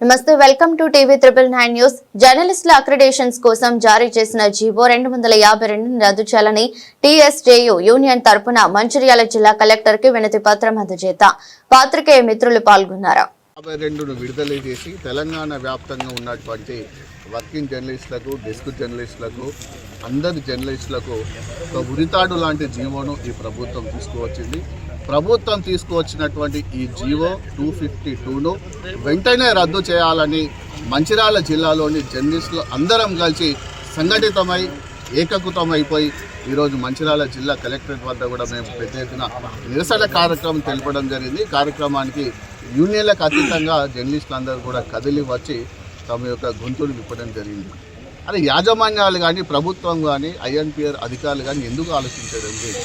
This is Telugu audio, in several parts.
నమస్తే welcome to TV triple nine news. జర్నలిస్టుల అక్రిడేషన్స్ కోసం జారీ చేసిన జీవో రెండు వందల యాభై రెండును రద్దు చేయాలని టీఎస్జేయు యూనియన్ తరపున మంచిర్యాల జిల్లా కలెక్టర్కి వినతి పత్రం అందజేత. పాత్రికేయ మిత్రులు పాల్గొన్నారు. యాభై రెండును విడుదల చేసి తెలంగాణ వ్యాప్తంగా ఉన్నటువంటి వర్కింగ్ జర్నలిస్టులకు డెస్క్ జర్నలిస్టులకు అందరి జర్నలిస్టులకు ఒక ఉరితాడు లాంటి జీవోను ఈ ప్రభుత్వం తీసుకువచ్చింది. ప్రభుత్వం తీసుకువచ్చినటువంటి ఈ జీవో టూ ఫిఫ్టీ టూను వెంటనే రద్దు చేయాలని మంచిర్యాల జిల్లాలోని జర్నలిస్టులు అందరం కలిసి సంఘటితమై ఏకకృతమైపోయి ఈరోజు మంచిర్యాల జిల్లా కలెక్టరేట్ వద్ద కూడా మేము పెద్ద ఎత్తున నిరసన కార్యక్రమం తెలపడం జరిగింది. కార్యక్రమానికి యూనియన్లకు అతీతంగా జర్నలిస్టులు అందరూ కూడా కదిలి వచ్చి తమ యొక్క గొంతులు విప్పడం జరిగింది. అదే యాజమాన్యాలు కానీ ప్రభుత్వం కానీ ఐఎన్పిఆర్ అధికారులు కానీ ఎందుకు ఆలోచించడం లేదు?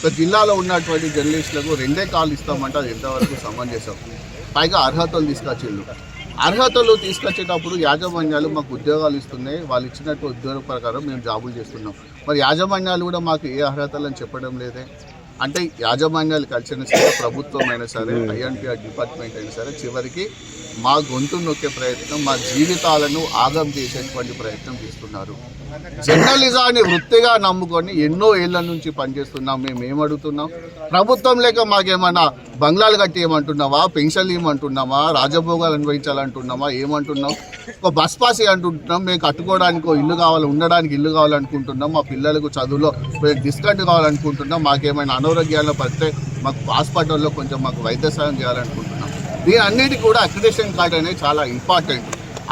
సో జిల్లాలో ఉన్నటువంటి జర్నలిస్టులకు రెండే కాల్ ఇస్తామంటే అది ఎంతవరకు సమంజసం? పైగా అర్హతలు తీసుకొచ్చిళ్ళు అర్హతలు తీసుకొచ్చేటప్పుడు యాజమాన్యాలు మాకు ఉద్యోగాలు ఇస్తున్నాయి. వాళ్ళు ఇచ్చినట్టు ఉద్యోగ ప్రకారం మేము జాబులు చేస్తున్నాం. మరి యాజమాన్యాలు కూడా మాకు ఏ అర్హతలు అని చెప్పడం లేదే. అంటే యాజమాన్యాలు కలిసిన సరే ప్రభుత్వం అయినా సరే ఐఎన్టీఆర్ డిపార్ట్మెంట్ అయినా సరే చివరికి మా గొంతు నొక్కే ప్రయత్నం మా జీవితాలను ఆగం చేసేటువంటి ప్రయత్నం చేస్తున్నారు. జర్నలిజాన్ని వృత్తిగా నమ్ముకొని ఎన్నో ఏళ్ళ నుంచి పనిచేస్తున్నాం మేము ఏమడుగుతున్నాం? ప్రభుత్వం లేక మాకేమన్నా బంగ్లాలు కట్టి ఏమంటున్నావా? పెన్షన్లు ఇవ్వమంటున్నామా రాజభోగాలు అనుభవించాలంటున్నామా ఏమంటున్నాం ఒక బస్ పాస్ అంటుంటున్నాం మేము కట్టుకోవడానికి ఇల్లు కావాలి ఉండడానికి ఇల్లు కావాలనుకుంటున్నాం మా పిల్లలకు చదువులో డిస్కౌంట్ కావాలనుకుంటున్నాం మాకేమైనా అనారోగ్యాలు పడితే మాకు హాస్పిటల్లో కొంచెం మాకు వైద్య సాయం చేయాలనుకుంటున్నాం. దీని అన్నిటికీ కూడా అక్రిడేషన్ కార్డ్ అనేది చాలా ఇంపార్టెంట్.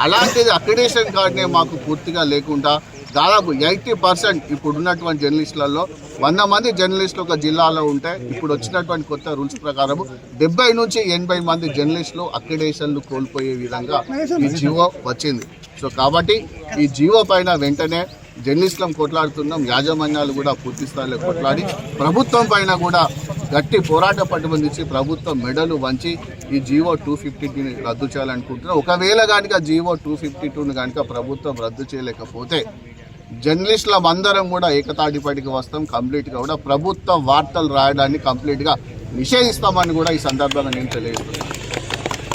అలాంటిది అక్రిడేషన్ కార్డ్నే మాకు పూర్తిగా లేకుండా దాదాపు ఎయిటీ పర్సెంట్ ఇప్పుడు ఉన్నటువంటి జర్నలిస్టులలో వంద మంది జర్నలిస్టులు ఒక జిల్లాలో ఉంటే ఇప్పుడు వచ్చినటువంటి కొత్త రూల్స్ ప్రకారం డెబ్బై నుంచి ఎనభై మంది జర్నలిస్టులు అక్రిడేషన్లు కోల్పోయే విధంగా ఈ జీవో వచ్చింది. సో కాబట్టి ఈ జీవో పైన వెంటనే జర్నలిస్టులం కొట్లాడుతున్నాం యాజమాన్యాలు కూడా పూర్తి స్థాయిలో కొట్లాడి ప్రభుత్వం పైన కూడా గట్టి పోరాట పట్టుబంధించి ప్రభుత్వం మెడలు వంచి ఈ జీవో టూ ఫిఫ్టీ టూని రద్దు చేయాలనుకుంటున్నాం. ఒకవేళ కనుక జీవో టూ ఫిఫ్టీ టూని కనుక ప్రభుత్వం రద్దు చేయలేకపోతే జర్నలిస్టులం అందరం కూడా ఏకతాటిపాటికి వస్తాం కంప్లీట్గా కూడా ప్రభుత్వ వార్తలు రాయడాన్ని కంప్లీట్గా నిషేధిస్తామని కూడా ఈ సందర్భంగా నేను తెలియజేస్తున్నాను.